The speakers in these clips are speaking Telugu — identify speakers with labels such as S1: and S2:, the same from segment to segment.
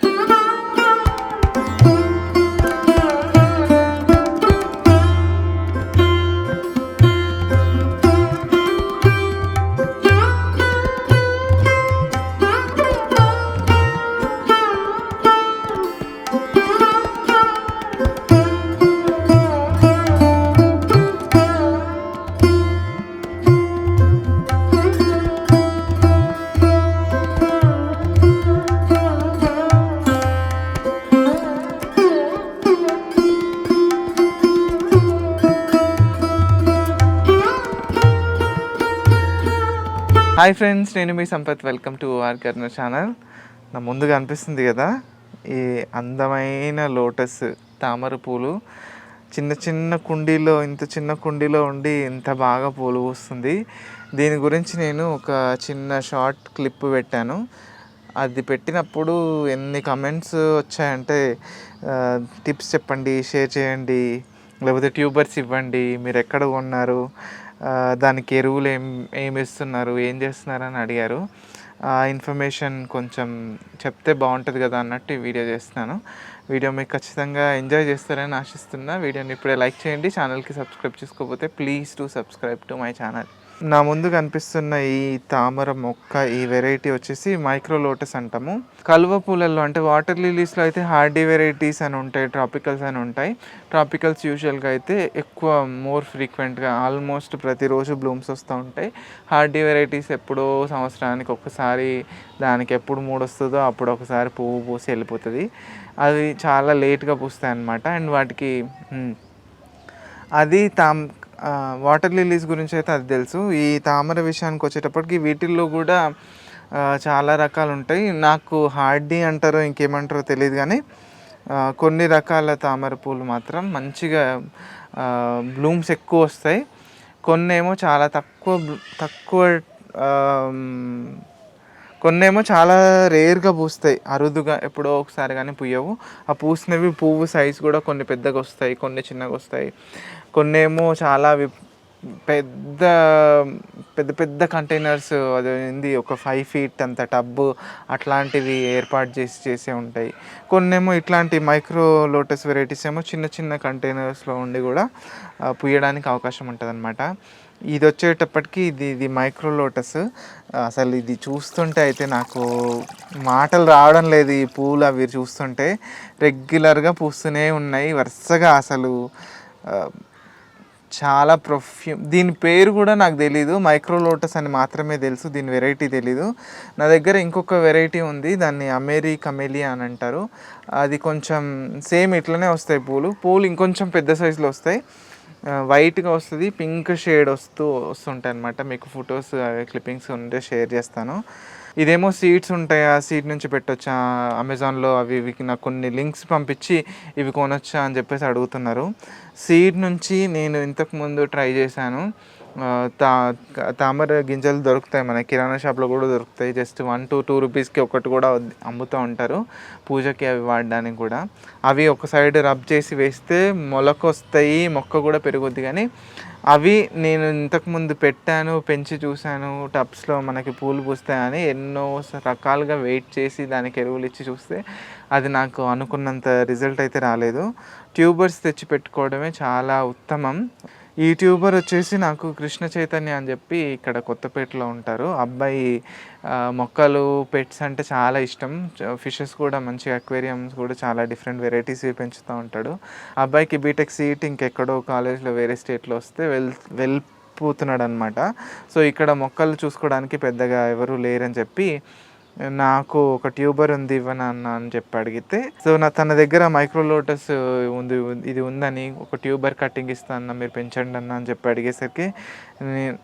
S1: Bye. హాయ్ ఫ్రెండ్స్ నేను మీ Sampath. Welcome to R Karna channel. నా ముందుగా అనిపిస్తుంది కదా ఈ అందమైన లోటస్ తామర పూలు. చిన్న చిన్న కుండీలో ఇంత చిన్న కుండీలో ఉండి ఇంత బాగా పూలు వస్తుంది దీని గురించి నేను ఒక చిన్న షార్ట్ క్లిప్ పెట్టాను. అది పెట్టినప్పుడు ఎన్ని కమెంట్స్ వచ్చాయంటే టిప్స్ చెప్పండి షేర్ చేయండి లేకపోతే ట్యూబర్స్ ఇవ్వండి మీరు ఎక్కడ కొన్నారు దానికి ఎరువులు ఏం ఏమి ఇస్తున్నారు ఏం చేస్తున్నారు అని అడిగారు. ఆ ఇన్ఫర్మేషన్ కొంచెం చెప్తే బాగుంటుంది కదా అన్నట్టు ఈ వీడియో చేస్తున్నాను. వీడియో మీకు ఖచ్చితంగా ఎంజాయ్ చేస్తారని ఆశిస్తున్నా. వీడియోని ఇప్పుడే లైక్ చేయండి. ఛానల్కి సబ్స్క్రైబ్ చేసుకోకపోతే please to subscribe to my channel. నా ముందు కనిపిస్తున్న ఈ తామర మొక్క ఈ వెరైటీ వచ్చేసి మైక్రో లోటస్ అంటాము. కలువ పూలల్లో అంటే వాటర్ లిలీస్లో అయితే హార్డీ వెరైటీస్ అని ఉంటాయి ట్రాపికల్స్ అని ఉంటాయి. ట్రాపికల్స్ యూజువల్గా అయితే ఎక్కువ మోర్ ఫ్రీక్వెంట్గా ఆల్మోస్ట్ ప్రతిరోజు బ్లూమ్స్ వస్తూ ఉంటాయి. హార్డీ వెరైటీస్ ఎప్పుడో సంవత్సరానికి ఒక్కసారి దానికి ఎప్పుడు మూడు వస్తుందో అప్పుడు ఒకసారి పువ్వు పూసి వెళ్ళిపోతుంది. అవి చాలా లేట్గా పూస్తాయి అన్నమాట అండ్ వాటికి hmm, అది తామ్ వాటర్ లిలీస్ గురించి అయితే అది తెలుసు. ఈ తామర విషయానికి వచ్చేటప్పటికి వీటిల్లో కూడా చాలా రకాలు ఉంటాయి నాకు హార్డీ అంటారో ఇంకేమంటారో తెలియదు కానీ కొన్ని రకాల తామర పూలు మాత్రం మంచిగా బ్లూమ్స్ ఎక్కువ వస్తాయి. కొన్ని ఏమో చాలా తక్కువ తక్కువ కొన్నేమో చాలా రేర్గా పూస్తాయి. అరుదుగా ఎప్పుడో ఒకసారి కానీ పూయవు ఆ పూసినవి పువ్వు సైజ్ కూడా కొన్ని పెద్దగా వస్తాయి కొన్ని చిన్నగా వస్తాయి. కొన్నేమో చాలా వి- పెద్ద పెద్ద పెద్ద కంటైనర్స్ అది ఏంది ఒక ఫైవ్ ఫీట్ అంత టబ్బు అట్లాంటివి ఏర్పాటు చేసి చేసే ఉంటాయి. కొన్నేమో ఇట్లాంటి మైక్రో లోటస్ వెరైటీస్ ఏమో చిన్న చిన్న కంటైనర్స్లో ఉండి కూడా పుయ్యడానికి పూయడానికి అవకాశం ఉంటుంది ఇది వచ్చేటప్పటికి ఇది ఇది మైక్రో లోటస్ అసలు ఇది చూస్తుంటే అయితే నాకు మాటలు రావడం లేదు ఈ పూలు అవి చూస్తుంటే. రెగ్యులర్గా పూస్తూనే ఉన్నాయి. వరుసగా అసలు చాలా ప్రొఫ్యూమ్ దీని పేరు కూడా నాకు తెలీదు. మైక్రో లోటస్ అని మాత్రమే తెలుసు. దీని వెరైటీ తెలీదు. నా దగ్గర ఇంకొక వెరైటీ ఉంది. దాన్ని అమేరీ కమెలియా అని అంటారు. అది కొంచెం సేమ్ ఇట్లనే వస్తాయి పూలు. పూలు ఇంకొంచెం పెద్ద సైజులో వస్తాయి. వైట్గా వస్తుంది. పింక్ షేడ్ వస్తూ వస్తుంటాయి అనమాట మీకు ఫొటోస్ క్లిప్పింగ్స్ ఉంటే షేర్ చేస్తాను. ఇదేమో సీడ్స్ ఉంటాయి? ఆ సీడ్ నుంచి పెట్టొచ్చా? అమెజాన్లో అవి ఇవి నాకు కొన్ని లింక్స్ పంపించి ఇవి కొనొచ్చా అని చెప్పేసి అడుగుతున్నారు. సీడ్ నుంచి నేను ఇంతకు ముందు ట్రై చేశాను. తా తామర గింజలు దొరుకుతాయి. మన కిరాణా షాప్లో కూడా దొరుకుతాయి. జస్ట్ వన్ టు టూ రూపీస్కి ఒకటి కూడా అమ్ముతూ ఉంటారు. పూజకి అవి వాడడానికి కూడా. అవి ఒక సైడ్ రబ్ చేసి వేస్తే మొలక వస్తాయి మొక్క కూడా పెరుగుద్ది. కానీ అవి నేను ఇంతకుముందు పెట్టాను పెంచి చూశాను. టబ్స్లో మనకి పూలు పూస్తాయని ఎన్నో రకాలుగా వెయిట్ చేసి దానికి ఎరువులు ఇచ్చి చూస్తే అది నాకు అనుకున్నంత రిజల్ట్ అయితే రాలేదు. ట్యూబర్స్ తెచ్చి పెట్టుకోవడమే చాలా ఉత్తమం. ఈ ట్యూబర్ వచ్చేసి నాకు కృష్ణ చైతన్య అని చెప్పి ఇక్కడ కొత్తపేటలో ఉంటారు. అబ్బాయి మొక్కలు పెట్స్ అంటే చాలా ఇష్టం. ఫిషెస్ కూడా మంచి అక్వేరియమ్స్ కూడా చాలా డిఫరెంట్ వెరైటీస్ పెంచుతూ ఉంటాడు. అబ్బాయికి బీటెక్ సీట్ ఇంకెక్కడో కాలేజ్లో వేరే స్టేట్లో వస్తే వెల్ వెళ్ళిపోతున్నాడు అనమాట సో ఇక్కడ మొక్కలు చూసుకోవడానికి పెద్దగా ఎవరు లేరని చెప్పి నాకు ఒక ట్యూబర్ ఉంది ఇవ్వనన్న అని చెప్పి అడిగితే సో నా తన దగ్గర మైక్రో లోటస్ ఉంది ఇది ఉందని ఒక ట్యూబర్ కటింగ్ ఇస్తాను మీరు పెంచండి అన్న అని చెప్పి అడిగేసరికి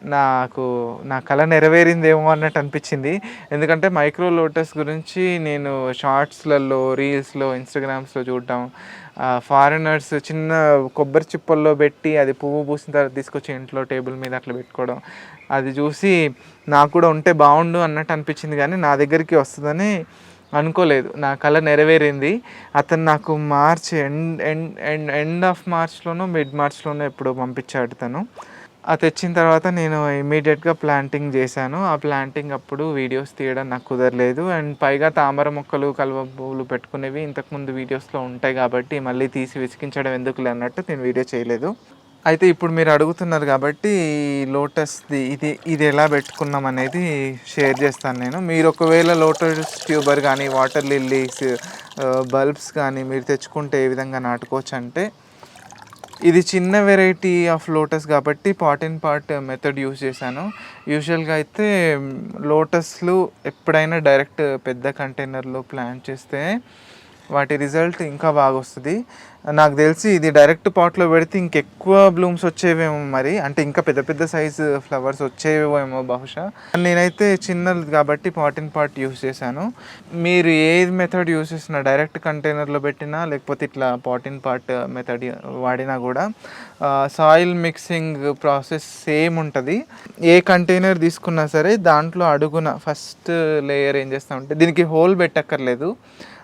S1: నాకు నా కళ నెరవేరిందేమో అన్నట్టు అనిపించింది. ఎందుకంటే మైక్రో లోటస్ గురించి నేను షార్ట్స్లలో రీల్స్లో ఇన్స్టాగ్రామ్స్లో చూడటం ఫారినర్స్ చిన్న కొబ్బరి చిప్పల్లో పెట్టి అది పువ్వు పూసిన తర్వాత తీసుకొచ్చి ఇంట్లో టేబుల్ మీద అట్లా పెట్టుకోవడం. అది చూసి నాకు కూడా ఉంటే బాగుండు అన్నట్టు అనిపించింది కానీ నా దగ్గరికి వస్తుందని అనుకోలేదు. నా కళ నెరవేరింది. అతను నాకు March end end end end of మార్చ్లోనో mid మార్చ్లోనో ఎప్పుడో పంపించాడు తను. ఆ తెచ్చిన తర్వాత నేను ఇమీడియట్గా ప్లాంటింగ్ చేశాను. ఆ ప్లాంటింగ్ అప్పుడు వీడియోస్ తీయడం నాకు కుదరలేదు. అండ్ పైగా తామర మొక్కలు కలువ పువ్వులు పెట్టుకునేవి ఇంతకుముందు వీడియోస్లో ఉంటాయి కాబట్టి మళ్ళీ తీసి విసిగించడం ఎందుకులే అన్నట్టు నేను వీడియో చేయలేదు. అయితే ఇప్పుడు మీరు అడుగుతున్నారు కాబట్టి లోటస్ది ఇది ఇది ఎలా పెట్టుకున్నాం అనేది షేర్ చేస్తాను నేను. మీరు ఒకవేళ లోటస్ ట్యూబర్ కానీ వాటర్ లిల్లీస్ బల్బ్స్ కానీ మీరు తెచ్చుకుంటే ఏ విధంగా నాటుకోవచ్చు అంటే ఇది చిన్న వెరైటీ ఆఫ్ లోటస్ కాబట్టి pot in pot method use చేశాను. యూజువల్గా అయితే లోటస్లు ఎప్పుడైనా డైరెక్ట్ పెద్ద కంటైనర్లో ప్లాంట్ చేస్తే వాటి రిజల్ట్ ఇంకా బాగా వస్తుంది నాకు తెలిసి ఇది డైరెక్ట్ పాట్లో పెడితే ఇంకెక్కువ బ్లూమ్స్ వచ్చేవేమో మరి. అంటే ఇంకా పెద్ద పెద్ద సైజు ఫ్లవర్స్ వచ్చేవేమో బహుశా. నేనైతే చిన్నది కాబట్టి పాట్ ఇన్ పాట్ యూస్ చేశాను. మీరు ఏ మెథడ్ యూస్ చేసినా డైరెక్ట్ కంటైనర్లో పెట్టినా లేకపోతే ఇట్లా పాట్ ఇన్ పాట్ మెథడ్ వాడినా కూడా సాయిల్ మిక్సింగ్ ప్రాసెస్ సేమ్ ఉంటుంది. ఏ కంటైనర్ తీసుకున్నా సరే దాంట్లో అడుగున ఫస్ట్ లేయర్ ఏం చేస్తామంటే దీనికి హోల్ పెట్టక్కర్లేదు.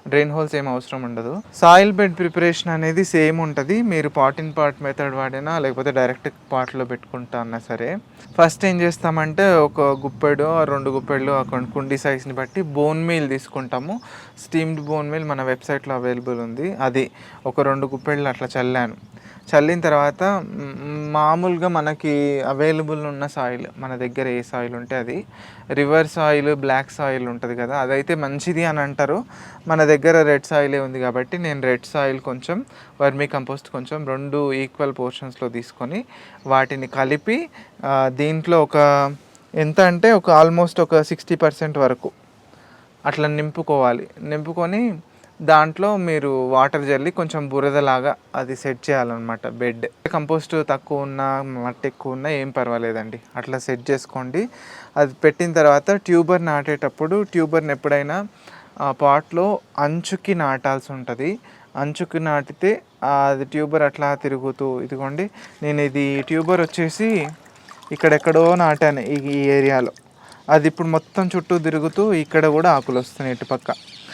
S1: డ్రైన్ హోల్స్ ఏం అవసరం ఉండదు. సాయిల్ బెడ్ ప్రిపరేషన్ అనేది సేమ్ ఉంటుంది. మీరు పాట్ ఇన్ పాట్ మెథడ్ వాడినా లేకపోతే డైరెక్ట్ పాట్లో పెట్టుకుంటా అన్నా సరే. ఫస్ట్ ఏం చేస్తామంటే ఒక గుప్పెడు ఆ రెండు గుప్పెళ్ళు కుండీ సైజ్ని బట్టి బోన్ మీల్ తీసుకుంటాము. స్టీమ్డ్ బోన్ మీల్ మన వెబ్సైట్లో అవైలబుల్ ఉంది. అది ఒక రెండు గుప్పెళ్ళు అట్లా చల్లాను. చల్లిన తర్వాత మామూలుగా మనకి అవైలబుల్ ఉన్న సాయిల్ మన దగ్గర ఏ సాయిల్ ఉంటే అది రివర్ సాయిల్ బ్లాక్ సాయిల్ ఉంటుంది కదా అదైతే మంచిది అని అంటారు. మన దగ్గర రెడ్ సాయిలే ఉంది కాబట్టి నేను రెడ్ సాయిల్ కొంచెం వర్మీ కంపోస్ట్ కొంచెం రెండు ఈక్వల్ పోర్షన్స్లో తీసుకొని వాటిని కలిపి దీంట్లో ఒక ఎంత అంటే ఒక ఆల్మోస్ట్ ఒక సిక్స్టీ పర్సెంట్ వరకు అట్లా నింపుకోవాలి. నింపుకొని దాంట్లో మీరు వాటర్ జల్లి కొంచెం బురదలాగా అది సెట్ చేయాలన్నమాట బెడ్ కంపోస్ట్ తక్కువ ఉన్నా మట్టి ఎక్కువ ఉన్నా ఏం పర్వాలేదండి. అట్లా సెట్ చేసుకోండి. అది పెట్టిన తర్వాత ట్యూబర్ నాటేటప్పుడు ట్యూబర్ని ఎప్పుడైనా ఆ పాట్లో అంచుకి నాటాల్సి ఉంటుంది. అంచుకి నాటితే అది ట్యూబర్ అట్లా తిరుగుతూ ఇదిగోండి నేను ఇది ట్యూబర్ వచ్చేసి ఇక్కడెక్కడో నాటాను ఈ ఈ ఏరియాలో అది ఇప్పుడు మొత్తం చుట్టూ తిరుగుతూ ఇక్కడ కూడా ఆకులు వస్తున్నాయి ఇటు పక్క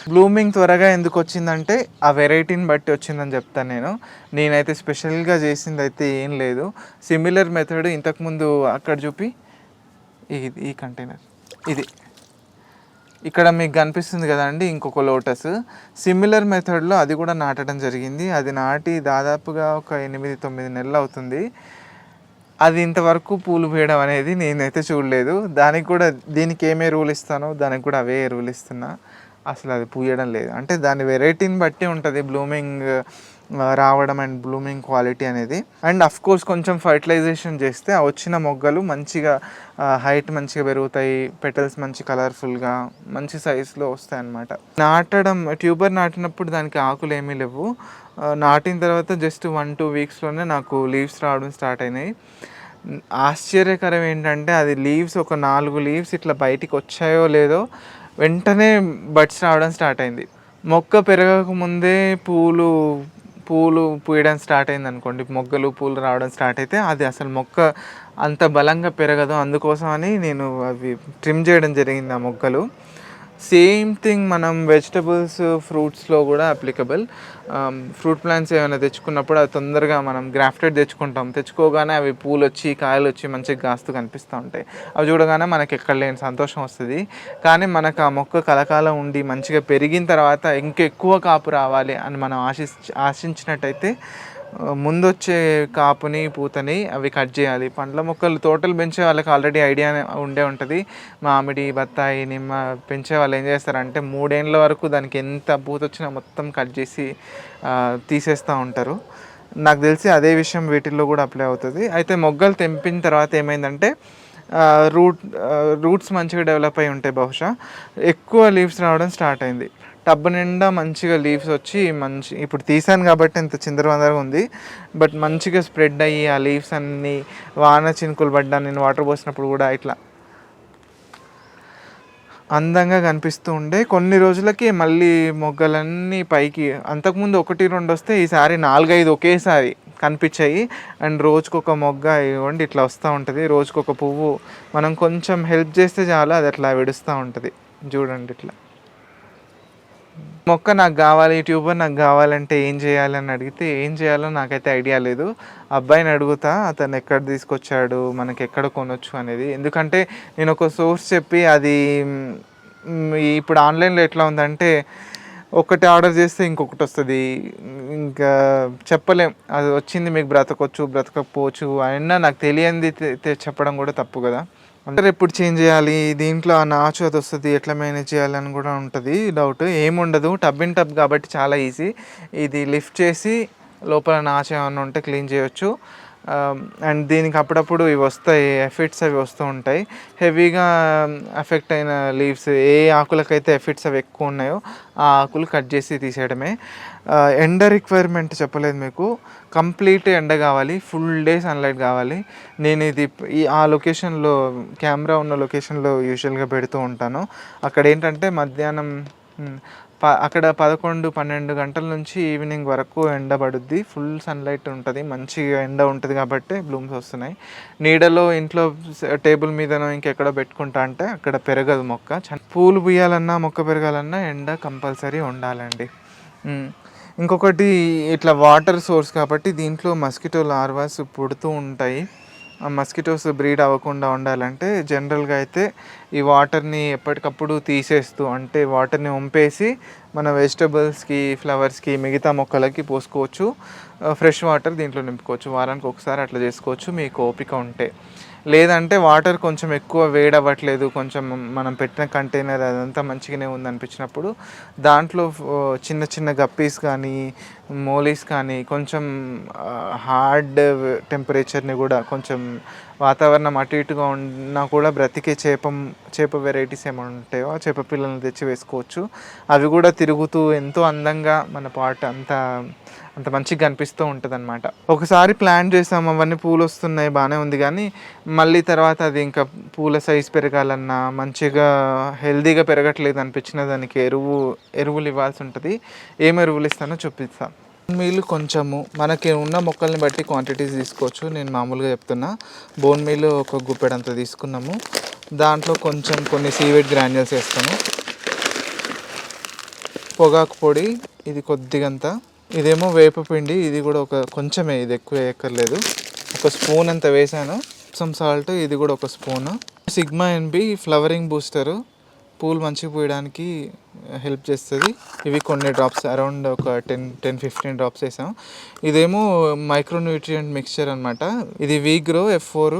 S1: బ్లూమింగ్ త్వరగా ఎందుకు వచ్చిందంటే ఆ వెరైటీని బట్టి వచ్చిందని చెప్తాను నేను. నేనైతే స్పెషల్గా చేసింది అయితే ఏం లేదు. సిమిలర్ మెథడ్ ఇంతకుముందు అక్కడ చూపి. ఇది ఈ కంటైనర్ ఇది. ఇక్కడ మీకు కనిపిస్తుంది కదండి ఇంకొక లోటస్. సిమిలర్ మెథడ్లో అది కూడా నాటడం జరిగింది. అది నాటి దాదాపుగా ఒక ఎనిమిది తొమ్మిది నెలలు అవుతుంది. అది ఇంతవరకు పూలు పీయడం అనేది నేనైతే చూడలేదు. దానికి కూడా దీనికి ఏమే రూల్ ఇస్తానో దానికి కూడా అవే ఎరువులు ఇస్తున్నా. అసలు అది పూయడం లేదు. అంటే దాని వెరైటీని బట్టి ఉంటుంది బ్లూమింగ్ రావడం అండ్ బ్లూమింగ్ క్వాలిటీ అనేది. అండ్ అఫ్ కోర్స్ కొంచెం ఫర్టిలైజేషన్ చేస్తే వచ్చిన మొగ్గలు మంచిగా హైట్ మంచిగా పెరుగుతాయి పెటల్స్ మంచి కలర్ఫుల్గా మంచి సైజులో వస్తాయి అన్నమాట నాటడం ట్యూబర్ నాటినప్పుడు దానికి ఆకులు ఏమీ లేవు. నాటిన తర్వాత జస్ట్ వన్ టూ వీక్స్లోనే నాకు లీవ్స్ రావడం స్టార్ట్ అయినాయి. ఆశ్చర్యకరం ఏంటంటే అది లీవ్స్ ఒక నాలుగు లీవ్స్ ఇట్లా బయటికి వచ్చాయో లేదో వెంటనే బడ్స్ రావడం స్టార్ట్ అయింది. మొక్క పెరగక ముందే పూలు పూలు పూయడం స్టార్ట్ అయింది అనుకోండి. మొగ్గలు పూలు రావడం స్టార్ట్ అయితే అది అసలు మొక్క అంత బలంగా పెరగదు. అందుకోసం అని నేను అవి ట్రిమ్ చేయడం జరిగింది ఆ మొగ్గలు. సేమ్ థింగ్ మనం వెజిటబుల్స్ ఫ్రూట్స్లో కూడా అప్లికబుల్. ఫ్రూట్ ప్లాంట్స్ ఏమైనా తెచ్చుకున్నప్పుడు అది తొందరగా మనం గ్రాఫ్టెడ్ తెచ్చుకుంటాం. తెచ్చుకోగానే అవి పూలు వచ్చి కాయలు వచ్చి మంచిగా గాస్తూ కనిపిస్తూ ఉంటాయి. అవి చూడగానే మనకి ఎక్కడ లేని సంతోషం వస్తుంది. కానీ మనకు ఆ మొక్క కలకాలం ఉండి మంచిగా పెరిగిన తర్వాత ఇంకెక్కువ కాపు రావాలి అని మనం ఆశి ఆశించినట్టయితే ముందొచ్చే కాపుని పూతని అవి కట్ చేయాలి. పండ్ల మొక్కలు తోటలు పెంచే వాళ్ళకి ఆల్రెడీ ఐడియా ఉండే ఉంటుంది. మామిడి బత్తాయి నిమ్మ పెంచే వాళ్ళు ఏం చేస్తారంటే మూడేళ్ళ వరకు దానికి ఎంత పూత వచ్చినా మొత్తం కట్ చేసి తీసేస్తూ ఉంటారు. నాకు తెలిసి అదే విషయం వీటిల్లో కూడా అప్లై అవుతుంది. అయితే మొగ్గలు తెంపిన తర్వాత ఏమైందంటే రూట్ రూట్స్ మంచిగా డెవలప్ అయి ఉంటాయి బహుశా. ఎక్కువ లీవ్స్ రావడం స్టార్ట్ అయింది. టబ్ నిండా మంచిగా లీవ్స్ వచ్చి మంచి ఇప్పుడు తీసాను కాబట్టి ఇంత చిందరవందరగా ఉంది. బట్ మంచిగా స్ప్రెడ్ అయ్యి ఆ లీవ్స్ అన్నీ వాన చినుకులు పడ్డా నేను వాటర్ పోసినప్పుడు కూడా ఇట్లా. అందంగా కనిపిస్తూ ఉండే కొన్ని రోజులకి మళ్ళీ మొగ్గలన్నీ పైకి అంతకుముందు ఒకటి రెండు వస్తే ఈసారి నాలుగైదు ఒకేసారి. కనిపించాయి. అండ్ రోజుకొక మొగ్గ ఇవ్వండి ఇట్లా వస్తూ ఉంటుంది. రోజుకొక పువ్వు మనం కొంచెం హెల్ప్ చేస్తే చాలు అది అట్లా విడుస్తూ ఉంటుంది. చూడండి ఇట్లా. మొక్క నాకు కావాలి ట్యూబర్ నాకు కావాలంటే ఏం చేయాలని అడిగితే ఏం చేయాలో నాకైతే ఐడియా లేదు. అబ్బాయిని అడుగుతా అతను ఎక్కడ తీసుకొచ్చాడు మనకి ఎక్కడ కొనొచ్చు అనేది. ఎందుకంటే నేను ఒక సోర్స్ చెప్పి అది ఇప్పుడు ఆన్లైన్లో ఎట్లా ఉందంటే ఒకటి ఆర్డర్ చేస్తే ఇంకొకటి వస్తుంది. ఇంకా చెప్పలేం. అది వచ్చింది మీకు బ్రతకొచ్చు బ్రతకపోవచ్చు అయినా నాకు తెలియంది చెప్పడం కూడా తప్పు కదా. అంటే ఎప్పుడు చేంజ్ చేయాలి దీంట్లో ఆ నాచు అది వస్తుంది ఎట్లా మేనేజ్ చేయాలని కూడా ఉంటుంది డౌట్ ఏముండదు టబ్ ఇన్ టబ్ కాబట్టి చాలా ఈజీ ఇది లిఫ్ట్ చేసి లోపల నాచు ఏమన్నా ఉంటే క్లీన్ చేయొచ్చు. Um, అండ్ దీనికి అప్పుడప్పుడు ఇవి వస్తాయి ఎఫెక్ట్స్ అవి వస్తూ ఉంటాయి. హెవీగా ఎఫెక్ట్ um, అయిన లీవ్స్ ఏ ఆకులకైతే ఎఫెక్ట్స్ అవి ఎక్కువ ఉన్నాయో ఆ ఆకులు కట్ చేసి తీసేయడమే. Uh, ఎండ రిక్వైర్మెంట్ చెప్పలేదు మీకు. కంప్లీట్ ఎండ కావాలి ఫుల్ డే సన్లైట్ కావాలి. నేను ఇది ఈ ఆ లొకేషన్లో కెమెరా ఉన్న లొకేషన్లో యూజువల్గా పెడుతూ ఉంటాను. అక్కడ ఏంటంటే మధ్యాహ్నం ప అక్కడ పదకొండు పన్నెండు గంటల నుంచి ఈవినింగ్ వరకు ఎండ పడుద్ది. ఫుల్ సన్లైట్ ఉంటుంది. మంచిగా ఎండ ఉంటుంది కాబట్టి బ్లూమ్స్ వస్తున్నాయి. నీడలో ఇంట్లో టేబుల్ మీదనో ఇంకెక్కడ పెట్టుకుంటా అంటే అక్కడ పెరగదు మొక్క. చ- పూలు పూయాలన్నా మొక్క పెరగాలన్నా ఎండ కంపల్సరీ ఉండాలండి. ఇంకొకటి ఇట్లా వాటర్ సోర్స్ కాబట్టి దీంట్లో మస్కిటో లార్వాస్ పుడుతూ ఉంటాయి. మస్కిటోస్ బ్రీడ్ అవ్వకుండా ఉండాలంటే జనరల్గా అయితే ఈ వాటర్ని ఎప్పటికప్పుడు తీసేస్తూ అంటే వాటర్ని వంపేసి మన వెజిటబుల్స్కి ఫ్లవర్స్కి మిగతా మొక్కలకి పోసుకోవచ్చు. ఫ్రెష్ వాటర్ దీంట్లో నింపుకోవచ్చు. వారానికి ఒకసారి అట్లా చేసుకోవచ్చు. మీకు ఓపిక ఉంటే. లేదంటే వాటర్ కొంచెం ఎక్కువ వేడవ్వట్లేదు కొంచెం మనం పెట్టిన కంటైనర్ అదంతా మంచిగానే ఉంది అనిపించినప్పుడు దాంట్లో చిన్న చిన్న గప్పీస్ కానీ మోలీస్ కానీ కొంచెం హార్డ్ టెంపరేచర్ని కూడా కొంచెం వాతావరణం అటు ఇటుగా ఉన్నా కూడా బ్రతికే చేప చేప వెరైటీస్ ఏమైనా ఉంటాయో చేప పిల్లల్ని తెచ్చి వేసుకోవచ్చు. అవి కూడా తిరుగుతూ ఎంతో అందంగా మన పాట అంతా అంత మంచిగా కనిపిస్తూ ఉంటుంది అనమాట ఒకసారి ప్లాన్ చేసాం అవన్నీ పూలు వస్తున్నాయి బాగానే ఉంది కానీ మళ్ళీ తర్వాత అది ఇంకా పూల సైజ్ పెరగాలన్నా మంచిగా హెల్దీగా పెరగట్లేదు అనిపించిన దానికి ఎరువు ఎరువులు ఇవ్వాల్సి ఉంటుంది ఏం ఎరువులు ఇస్తానో చూపిస్తాను మీల్ కొంచెము మనకి ఉన్న మొక్కల్ని బట్టి క్వాంటిటీస్ తీసుకోవచ్చు నేను మామూలుగా చెప్తున్నా. బోన్ మీల్ ఒక గుప్పెడంత తీసుకున్నాము. దాంట్లో కొంచెం కొన్ని సీవెడ్ గ్రాన్యూల్స్ వేస్తాను. పొగాకు పొడి ఇది కొద్దిగంత. ఇదేమో వేపపిండి ఇది కూడా ఒక కొంచెమే ఇది ఎక్కువ వేయక్కర్లేదు. ఒక స్పూన్ అంత వేసాను. సమ్ సాల్ట్ ఇది కూడా ఒక spoon. Sigma NB flowering booster పూలు మంచిగా పూయడానికి హెల్ప్ చేస్తుంది. ఇవి కొన్ని డ్రాప్స్ అరౌండ్ ఒక టెన్ టెన్ ఫిఫ్టీన్ డ్రాప్స్ వేసాం. ఇదేమో మైక్రోన్యూట్రియంట్ మిక్స్చర్ అనమాట ఇది వీగ్రో ఎఫ్ ఫోర్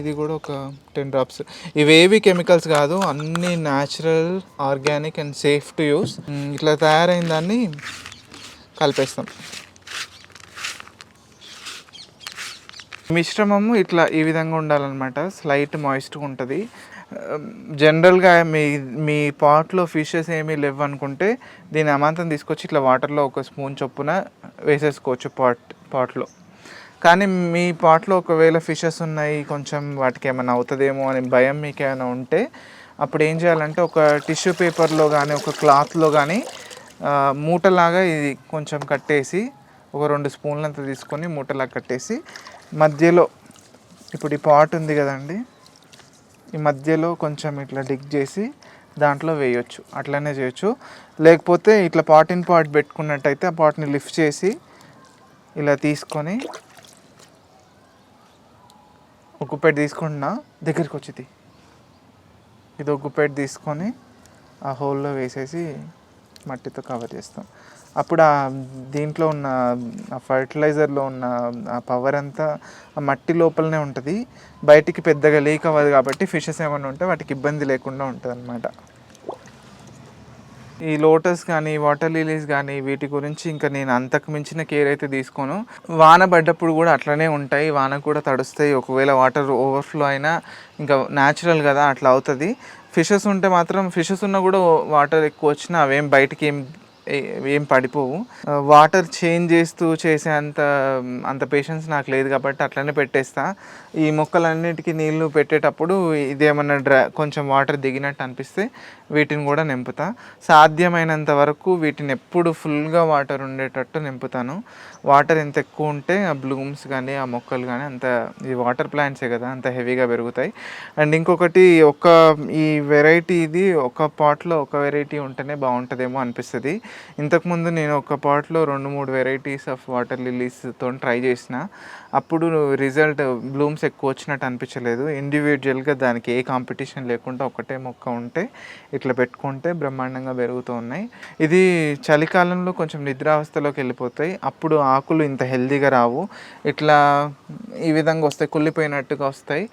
S1: ఇది కూడా ఒక టెన్ డ్రాప్స్ ఇవేవి కెమికల్స్ కాదు అన్ని natural organic and safe to use ఇట్లా తయారైన దాన్ని కలిపేస్తాం. మిశ్రమము ఇట్లా ఈ విధంగా ఉండాలన్నమాట. స్లైట్ మాయిస్ట్గా ఉంటుంది. జనరల్గా మీ మీ పాట్లో ఫిషెస్ ఏమీ లేవు అనుకుంటే దీని అమాంతం తీసుకొచ్చి ఇట్లా వాటర్లో ఒక స్పూన్ చొప్పున వేసేసుకోవచ్చు పాట్ పాట్లో కానీ మీ పాట్లో ఒకవేళ ఫిషెస్ ఉన్నాయి కొంచెం వాటికి ఏమైనా అవుతుందేమో అని భయం మీకు ఏమైనా ఉంటే అప్పుడు ఏం చేయాలంటే ఒక టిష్యూ పేపర్లో కానీ ఒక క్లాత్లో కానీ మూటలాగా ఇది కొంచెం కట్టేసి ఒక రెండు స్పూన్లంత తీసుకొని మూటలాగా కట్టేసి మధ్యలో ఇప్పుడు ఈ పాట్ ఉంది కదండి ఈ మధ్యలో కొంచెం ఇట్లా డిగ్ చేసి దాంట్లో వేయొచ్చు అట్లనే చేయొచ్చు. లేకపోతే ఇట్లా పాట్ ఇన్ పాట్ పెట్టుకున్నట్టయితే ఆ పాట్ని లిఫ్ట్ చేసి ఇలా తీసుకొని ఒక గుప్పెట్ తీసుకుంటున్నా దగ్గరికి వచ్చింది ఇది ఒక తీసుకొని ఆ హోల్లో వేసేసి మట్టితో కవర్ చేస్తాం. అప్పుడు ఆ దీంట్లో ఉన్న ఆ ఫర్టిలైజర్లో ఉన్న ఆ పవర్ అంతా ఆ మట్టి లోపలనే ఉంటుంది. బయటికి పెద్దగా లీక్ అవ్వదు కాబట్టి ఫిషెస్ ఏమైనా ఉంటే వాటికి ఇబ్బంది లేకుండా ఉంటుంది అనమాట ఈ లోటస్ కానీ వాటర్ లిలీస్ కానీ వీటి గురించి ఇంకా నేను అంతకు మించిన కేర్ అయితే తీసుకోను. వాన పడ్డప్పుడు కూడా అట్లనే ఉంటాయి. వాన కూడా తడుస్తాయి. ఒకవేళ వాటర్ ఓవర్ఫ్లో అయినా ఇంకా న్యాచురల్ కదా అట్లా అవుతుంది. ఫిషెస్ ఉంటే మాత్రం ఫిషెస్ ఉన్నా కూడా వాటర్ ఎక్కువ వచ్చినా అవేం బయటికి ఏం ఏం పడిపోవు. వాటర్ చేంజ్ చేస్తూ చేసే అంత అంత పేషెన్స్ నాకు లేదు కాబట్టి అట్లనే పెట్టేస్తా. ఈ మొక్కలన్నిటికీ నీళ్ళు పెట్టేటప్పుడు ఇదేమన్నా డ్రా కొంచెం వాటర్ దిగినట్టు అనిపిస్తే వీటిని కూడా నింపుతా. సాధ్యమైనంత వరకు వీటిని ఎప్పుడు ఫుల్గా వాటర్ ఉండేటట్టు నింపుతాను. వాటర్ ఎంత ఎక్కువ ఉంటే ఆ బ్లూమ్స్ కానీ ఆ మొక్కలు కానీ అంత ఈ వాటర్ ప్లాంట్సే కదా అంత హెవీగా పెరుగుతాయి. అండ్ ఇంకొకటి ఒక ఈ వెరైటీ ఇది ఒక పాట్లో ఒక వెరైటీ ఉంటేనే బాగుంటుందేమో అనిపిస్తుంది. ఇంతకుముందు నేను ఒక పాట్లో రెండు మూడు వెరైటీస్ ఆఫ్ వాటర్ లిల్లీస్తో ట్రై చేసిన అప్పుడు రిజల్ట్ బ్లూమ్స్ ఎక్కువ వచ్చినట్టు అనిపించలేదు. ఇండివిజువల్గా దానికి ఏ కాంపిటీషన్ లేకుండా ఒకటే మొక్క ఉంటే ఇట్లా పెట్టుకుంటే బ్రహ్మాండంగా పెరుగుతూ ఉన్నాయి. ఇది చలికాలంలో కొంచెం నిద్రావస్థలోకి వెళ్ళిపోతాయి. అప్పుడు ఆకులు ఇంత హెల్దీగా రావు. ఇట్లా ఈ విధంగా వస్తాయి కుళ్ళిపోయినట్టుగా వస్తాయి.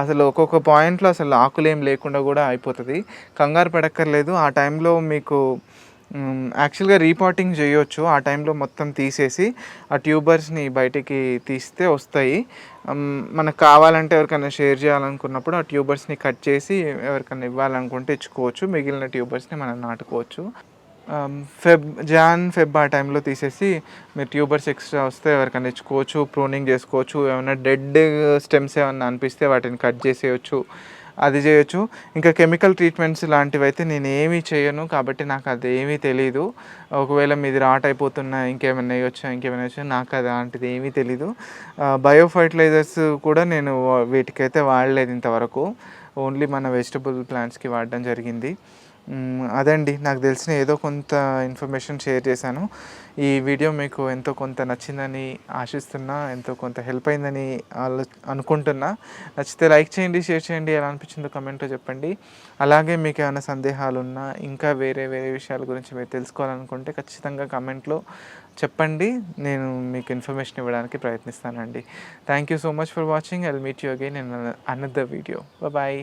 S1: అసలు ఒక్కొక్క పాయింట్లో అసలు ఆకులు ఏం లేకుండా కూడా అయిపోతుంది. కంగారు పడక్కర్లేదు. ఆ టైంలో మీకు యాక్చువల్గా రీపాటింగ్ చేయొచ్చు. ఆ టైంలో మొత్తం తీసేసి ఆ ట్యూబర్స్ని బయటికి తీస్తే వస్తాయి. మనకు కావాలంటే ఎవరికైనా షేర్ చేయాలనుకున్నప్పుడు ఆ ట్యూబర్స్ని కట్ చేసి ఎవరికైనా ఇవ్వాలనుకుంటే ఇచ్చుకోవచ్చు. మిగిలిన ట్యూబర్స్ని మనం నాటుకోవచ్చు. ఫెబ్ జాన్ ఫెబ్ ఆ టైంలో తీసేసి మీరు ట్యూబర్స్ ఎక్స్ట్రా వస్తే ఎవరికైనా ఇచ్చుకోవచ్చు ప్రూనింగ్ చేసుకోవచ్చు. ఏమైనా డెడ్ స్టెమ్స్ ఏమైనా అనిపిస్తే వాటిని కట్ చేసేయచ్చు. అది చేయొచ్చు. ఇంకా కెమికల్ ట్రీట్మెంట్స్ లాంటివి అయితే నేను ఏమీ చేయను. కాబట్టి నాకు అది ఏమీ తెలియదు ఒకవేళ మీది రాట్ అయిపోతున్నా ఇంకేమైనా వచ్చా ఇంకేమైనా వచ్చా నాకు అది అలాంటిది ఏమీ తెలీదు. బయో ఫర్టిలైజర్స్ కూడా నేను వీటికైతే వాడలేదు ఇంతవరకు. ఓన్లీ మన వెజిటబుల్ ప్లాంట్స్కి వాడడం జరిగింది. అదండి. నాకు తెలిసిన ఏదో కొంత ఇన్ఫర్మేషన్ షేర్ చేశాను. ఈ వీడియో మీకు ఎంతో కొంత నచ్చిందని ఆశిస్తున్నా ఎంతో కొంత హెల్ప్ అయిందని ఆలో అనుకుంటున్నా. నచ్చితే లైక్ చేయండి షేర్ చేయండి. ఎలా అనిపించిందో కమెంట్లో చెప్పండి. అలాగే మీకు ఏమైనా సందేహాలు ఉన్నా ఇంకా వేరే వేరే విషయాల గురించి మీరు తెలుసుకోవాలనుకుంటే ఖచ్చితంగా కమెంట్లో చెప్పండి. నేను మీకు ఇన్ఫర్మేషన్ ఇవ్వడానికి ప్రయత్నిస్తానండి. Thank you so much for watching. I meet you again in another video bye